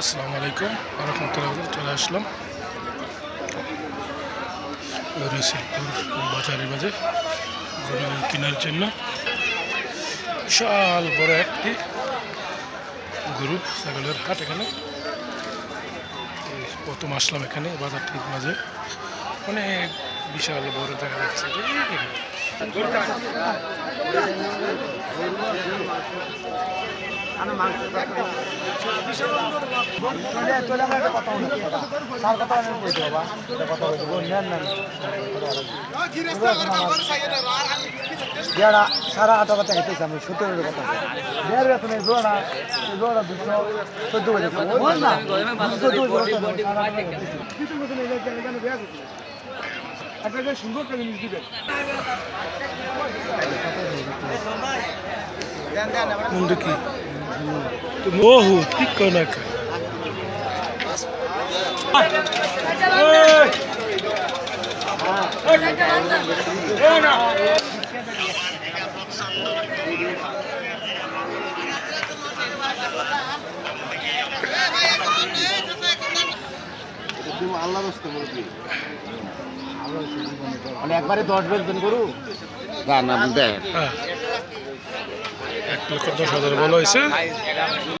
আসসালামু আলাইকুম। রহমতুল্লাহ চলে আসলাম। রসিকপুর বাজারের মাঝে, গরু কেনার জন্য। বিশাল বড় একটি গরু ছাগলের হাট এখানে। প্রথম আসলাম এখানে, বাজারটির মাঝে। অনেক বিশাল বড় দেখা যাচ্ছে। সারা আট কথা হেঁটেছি আমি সত্তরের কথা দেড় বেতন জোড়া জোড়া দুশো চোদ্দ বল না চোদ্দ বছর একটা যে সুন্দর করে জিনিস দিবে কোনটা কি? তো মোহু ঠিক কনা কা মানে একবারে দশ বেতন করু না না দেখ হ্যাঁ এক লক্ষ দশ হাজার বলা হয়েছে।